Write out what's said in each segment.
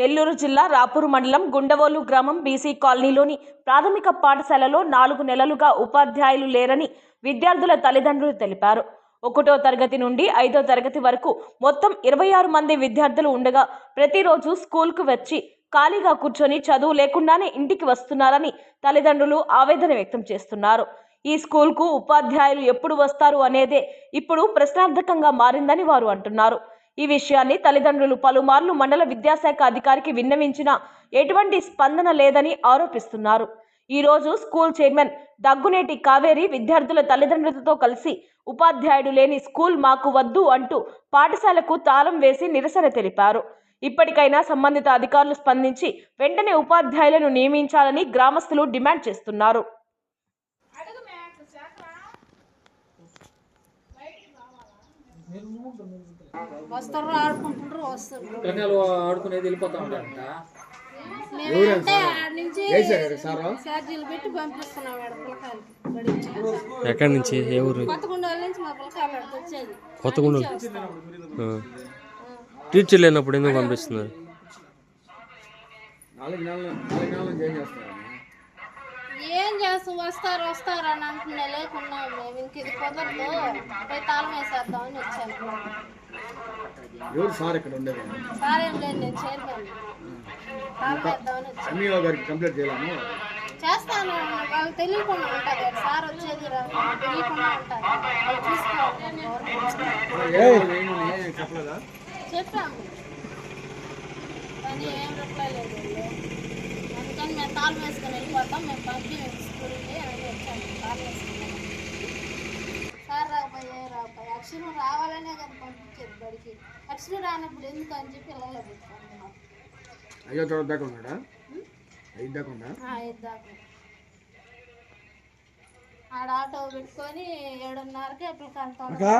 నెల్లూరు జిల్లా రాపూరు మండలం గుండవోలు గ్రామం బీసీ కాలనీలోని ప్రాథమిక పాఠశాలలో నాలుగు నెలలుగా ఉపాధ్యాయులు లేరని విద్యార్థుల తల్లిదండ్రులు తెలిపారు. ఒకటో తరగతి నుండి ఐదో తరగతి వరకు మొత్తం ఇరవై ఆరు మంది విద్యార్థులు ఉండగా ప్రతిరోజు స్కూల్కు వచ్చి ఖాళీగా కూర్చొని చదువు లేకుండానే ఇంటికి వస్తున్నారని తల్లిదండ్రులు ఆవేదన వ్యక్తం చేస్తున్నారు. ఈ స్కూల్కు ఉపాధ్యాయులు ఎప్పుడు వస్తారు అనేదే ఇప్పుడు ప్రశ్నార్థకంగా మారిందని వారు అంటున్నారు. ఈ విషయాన్ని తల్లిదండ్రులు పలుమార్లు మండల విద్యాశాఖ అధికారికి విన్నవించినా ఎటువంటి స్పందన లేదని ఆరోపిస్తున్నారు. ఈ రోజు స్కూల్ చైర్మన్ దగ్గునేటి కావేరి విద్యార్థుల తల్లిదండ్రులతో కలిసి ఉపాధ్యాయుడు లేని స్కూల్ మాకు వద్దు అంటూ పాఠశాలకు తాళం వేసి నిరసన తెలిపారు. ఇప్పటికైనా సంబంధిత అధికారులు స్పందించి వెంటనే ఉపాధ్యాయులను నియమించాలని గ్రామస్తులు డిమాండ్ చేస్తున్నారు. వస్తారు ఆడుకుంటుండ్రు వస్తారు. పిల్లకాయలు ఆడుకునేది వెళ్ళిపోతా ఉంటారంట. ఎక్కడి నుంచి? ఏ ఊరు? కొత్తగుండల నుంచి మా పిల్లకాయలు ఆడికి వచ్చేది. కొత్తగూడెం. టీచర్ లేనప్పుడు ఎందుకు పంపిస్తున్నారు? ఏం చేస్తాం? వస్తారు వస్తారు అని అంటున్నా లేకున్నాం మేము ఇంక ఇది కుదరదు. పోయి తాళం వేసేద్దామని వచ్చాను ఎవరు సార్ ఇక్కడ ఉండేది? ఎంఈఓ గారికి కంప్లీట్ చేయాలను చేస్తాను. వాళ్ళకి తెలియకుండా ఉంటుంది సార్ వచ్చేది రా- తెలియకుండా ఉంటుంది వాళ్ళు చూసుకోవాలి గవర్నమెంట్ చెప్పలేదా? చెప్పాము. కానీ ఏం రిప్లై లేదు వాళ్ళు. అందుకని మేము తాళం వేసుకొని వెళ్ళిపోతాం. మేము పంపి స్కూల్కి అని వచ్చాము తాళం వేసుకుని సార్ రాకపోయే అక్షరం రావాలనే కానీ పంపించేది బడికి అక్షరం రానప్పుడు ఎందుకు అని చెప్పి పిల్లలు పెట్టుకుంటున్నాం దాకా ఉన్నాడా? ఐదు దాకా ఉందా? ఇద్దాకు ఆడ ఆటో పెట్టుకొని ఏడున్నరకే పిల్లకాయలతో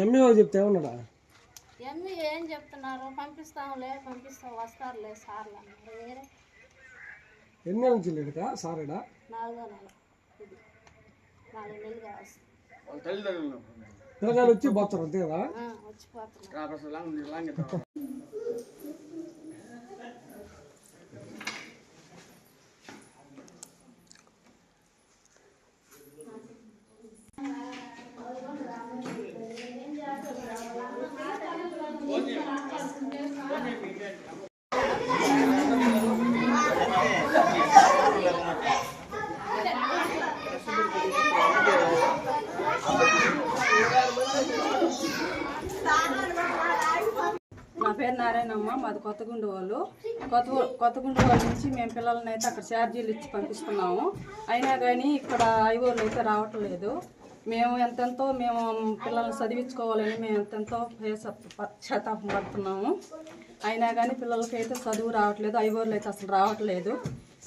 ఎంఈఓ చెప్తే ఎమ్మి ఏం చెప్తున్నారు? పంపిస్తాంలే పంపిస్తాం వస్తారులే సార్లు అన్నారు. వేరే ఎన్ని నెలల నుంచి లేడుకా సారేడా నాలుగో నెల. నాలుగు నెలలుగా వస్తుంది పిల్లగాళ్ళు వచ్చి పోతారు అంతే కదా ఆ, వచ్చిపోతున్నారు నారాయణమ్మ మాది కొత్తగుండు వాళ్ళు కొత్త కొత్తగుండు వాళ్ళ నుంచి మేము పిల్లల్ని అయితే అక్కడ ఛార్జీలు ఇచ్చి పంపిస్తున్నాము. అయినా కానీ ఇక్కడ ఐవోళ్ళు అయితే రావటం లేదు. మేము ఎంతెంతో మేము పిల్లల్ని చదివించుకోవాలని మేము ఎంతెంతో పశ్చాత్తాపం పడుతున్నాము. అయినా కానీ పిల్లలకైతే చదువు రావట్లేదు ఐవోళ్ళు అయితే అసలు రావట్లేదు.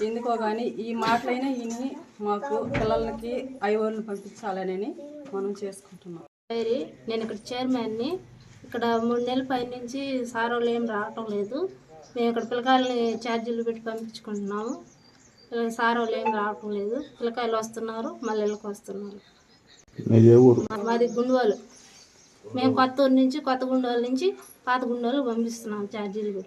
ఎందుకో కానీ ఈ మాటలైనా విని మాకు పిల్లలకి ఐఓలను పంపించాలని మనం చేసుకుంటున్నాం. నేను ఇక్కడ చైర్మన్ని ఇక్కడ మూడు నెలల పై నుంచి సార్ వాళ్ళు ఏం రావటం లేదు. మేము ఇక్కడ పిల్లకాయలని ఛార్జీలు పెట్టి పంపించుకుంటున్నాము. పిల్ల- సార్ వాళ్ళు ఏం రావటం లేదు. పిల్లకాయలు వస్తున్నారు మళ్ళీ వస్తున్నారు. మాది గుండువాలు. మేము కొత్త ఊరు నుంచి కొత్త గుండువాల నుంచి పాత గుండువాలు పంపిస్తున్నాం ఛార్జీలు